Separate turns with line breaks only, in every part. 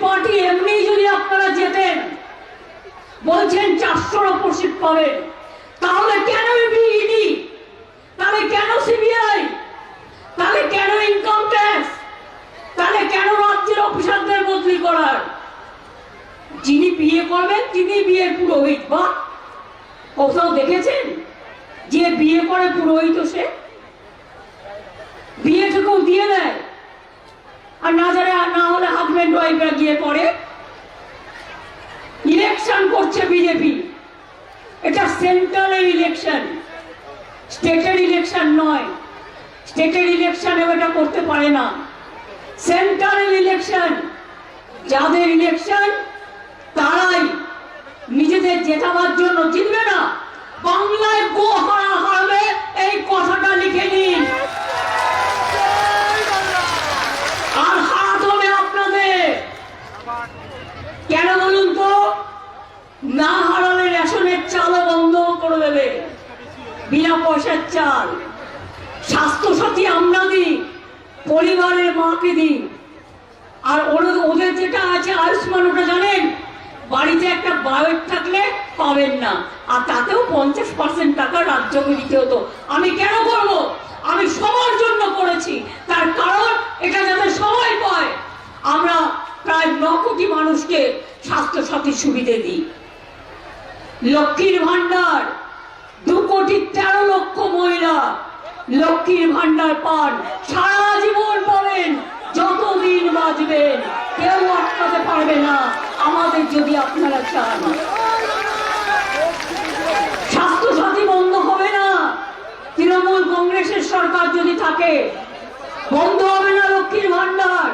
Party এমনি যদি আপনারা যেতেন, বলছেন চারশোর ওপর সিট তাহলে কেন ইডি তাহলে কেন সিবিআই তাহলে কেন ইনকাম ট্যাক্স তাহলে কেন রাজ্যের অফিসারদের বদলি করার? যিনি বিয়ে করবেন, তিনি বিয়ের পুরোহিত, বা? কোথাও দেখেছেন? যে বিয়ে করে পুরোহিত সে? বিয়েটুকুও দিয়ে দেয়। আর না যারা না হলে হাজব্যান্ড ওয়াইফরা গিয়ে করে ইলেকশন করছে বিজেপি এটা সেন্ট্রালের ইলেকশন স্টেটের ইলেকশন নয়। স্টেটের ইলেকশনেও এটা করতে পারে না। সেন্ট্রালের ইলেকশন যাদের ইলেকশন তারাই নিজেদের জেতাবার জন্য জিতবে না। কেন বলুন তো? না হারালে রেশনের চালও বন্ধ করে দেবে। বিনা পয়সার চাল। স্বাস্থ্যসাথী আমরা দিই, পরিবারের মাকে দিই। আর ওদের ওদের যেটা আছে আয়ুষ্মান, ওটা জানেন? বাড়িতে একটা বায়োট থাকলে পাবেন না। আর তাতেও পঞ্চাশ পার্সেন্ট টাকা রাজ্যকে দিতে হতো। আমি কেন করব আমি সবার জন্য করেছি তার কারণ এটা যাতে সবাই পায় আমরা প্রায় ন কোটি মানুষকে স্বাস্থ্যসাথী সুবিধে দিই। লক্ষ্মীর ভান্ডার দু কোটি তেরো লক্ষ মহিলা লক্ষ্মীর ভান্ডার পান। সারা জীবন পাবেন, যতদিন বাঁচবেন। কেউ আটকাতে পারবে না, আমাদের যদি আপনারা চান। স্বাস্থ্য স্বাস্থ্যসাথী বন্ধ হবে না। তৃণমূল কংগ্রেসের সরকার যদি থাকে, বন্ধ হবে না লক্ষ্মীর ভান্ডার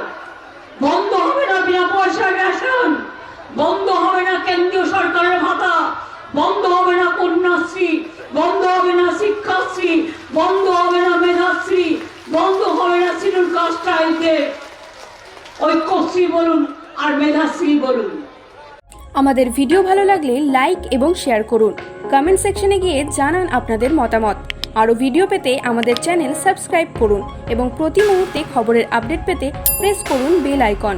বন্ধ হবে না বিনা পয়সার রেশন বন্ধ হবে না কেন্দ্রীয় সরকারের ভাতা বন্ধ হবে না কন্যাশ্রী, বন্ধ হবে না শিক্ষাশ্রী, বন্ধ হবে না মেধাশ্রী, বন্ধ হবে না শিডিউল কাস্ট ট্রাইবদের ঐক্যশ্রী বলুন আর মেধাশ্রী বলুন।
আমাদের ভিডিও ভালো লাগলে লাইক এবং শেয়ার করুন। কমেন্ট সেকশনে গিয়ে জানান আপনাদের মতামত। আরও ভিডিও পেতে আমাদের চ্যানেল সাবস্ক্রাইব করুন এবং প্রতি মুহূর্তে খবরের আপডেট পেতে প্রেস করুন বেল আইকন।